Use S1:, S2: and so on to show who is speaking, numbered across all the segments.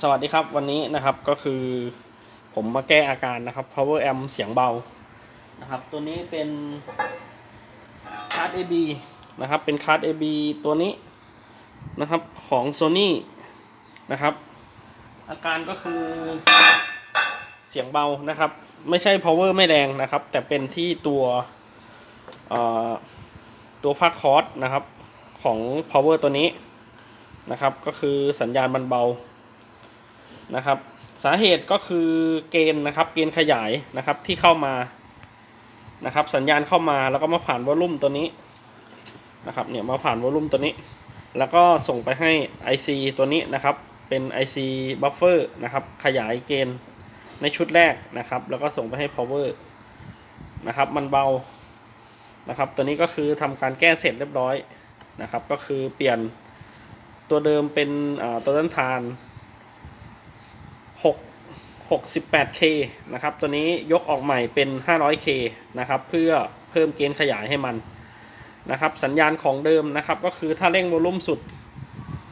S1: สวัสดีครับวันนี้นะครับก็คือผมมาแก้อาการนะครับ power amp เสียงเบานะครับ ตัวนี้เป็นคาร์ด AB นะครับ เป็นคาร์ด AB ตัวนี้นะครับของ Sony นะครับ อาการก็คือเสียงเบานะครับ ไม่ใช่ power ไม่แรงนะครับ แต่เป็นที่ตัวตัวภาคคอร์สนะครับของ power ตัวนี้นะครับ ก็คือสัญญาณมันเบา นะครับ สาเหตุก็คือเกณฑ์นะครับ เกณฑ์ขยายนะครับที่เข้ามานะครับ สัญญาณเข้ามาแล้วก็มาผ่านวอลลุ่มตัวนี้นะครับเนี่ยมาผ่านวอลลุ่มตัวนี้ แล้วก็ส่งไปให้ IC ตัวนี้นะครับ เป็น IC buffer นะครับ ขยายเกณฑ์ในชุดแรกนะครับ แล้วก็ส่งไปให้ power นะครับ มันเบานะครับ ตัวนี้ก็คือทำการแก้เสร็จเรียบร้อยนะครับ ก็คือเปลี่ยนตัวเดิมเป็นตัวต้านทาน 6 68K นะครับ ตัวนี้ยกออกใหม่เป็น 500K นะครับ เพื่อเพิ่มเกณฑ์ขยายให้มันนะครับ สัญญาณของเดิมนะครับ ก็คือถ้าเร่งวอลลุ่มสุด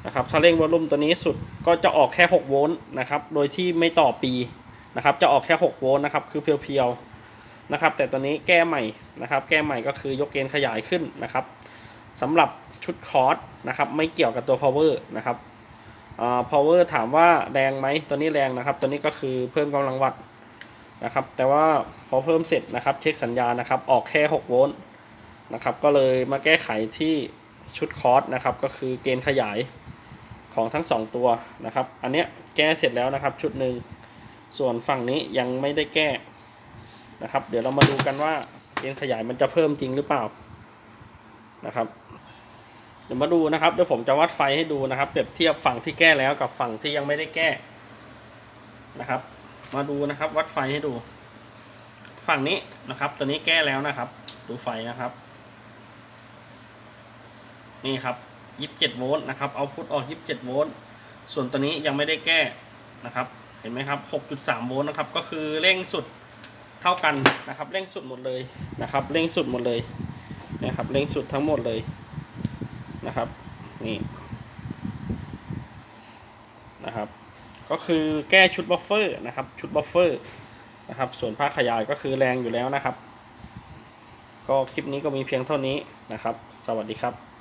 S1: นะครับถ้าเร่งวอลลุ่มตัวนี้สุดก็จะออกแค่ 6 โวลต์นะครับ โดยที่ไม่ต่อปีนะครับ จะออกแค่ 6 โวลต์นะครับ คือเพียวๆนะครับ แต่ตัวนี้แก้ใหม่นะครับ แก้ใหม่ก็คือยกเกณฑ์ขยายขึ้นนะครับสำหรับชุดคอร์สนะครับ ไม่เกี่ยวกับตัว power นะครับ อ่า power ถามว่าแรงไหมตัวนี้แรงนะครับ ตัวนี้ก็คือเพิ่มกำลังวัตต์นะครับ แต่ว่าพอเพิ่มเสร็จนะครับเช็คสัญญาณนะครับ ออกแค่ 6 โวลต์นะครับ ก็เลยมาแก้ไขที่ชุดคอร์สนะครับ ก็คือเกณฑ์ขยายของทั้ง 2 ตัวนะครับ อันเนี้ยแก้เสร็จแล้วนะครับ ชุดหนึ่งส่วนฝั่งนี้ยังไม่ได้แก้นะครับ เดี๋ยวเรามาดูกันว่าเกณฑ์ขยายมันจะเพิ่มจริงหรือเปล่านะครับ เดี๋ยวมาดูนะครับเดี๋ยวผมจะวัดไฟให้ดูนะครับ เปรียบเทียบฝั่งที่แก้แล้วกับฝั่งที่ยังไม่ได้แก้นะครับ มาดูนะครับ วัดไฟให้ดู ฝั่งนี้นะครับ ตัวนี้แก้แล้วนะครับ ดูไฟนะครับ นี่ครับยี่สิบเจ็ดโวลต์นะครับเอาพุทออกยี่สิบเจ็ดโวลต์ส่วนตัวนี้ยังไม่ได้แก้นะครับ เห็นไหมครับหกจุดสามโวลต์นะครับ ก็คือเร่งสุดเท่ากันนะครับ เร่งสุดหมดเลยนะครับ เร่งสุดหมดเลยนะครับ เร่งสุดทั้งหมดเลย นะครับ นี่นะครับ ก็คือแก้ชุดบัฟเฟอร์นะครับ ชุดบัฟเฟอร์นะครับ ส่วนภาคขยายก็คือแรงอยู่แล้วนะครับ ก็คลิปนี้ก็มีเพียงเท่านี้นะครับ สวัสดีครับ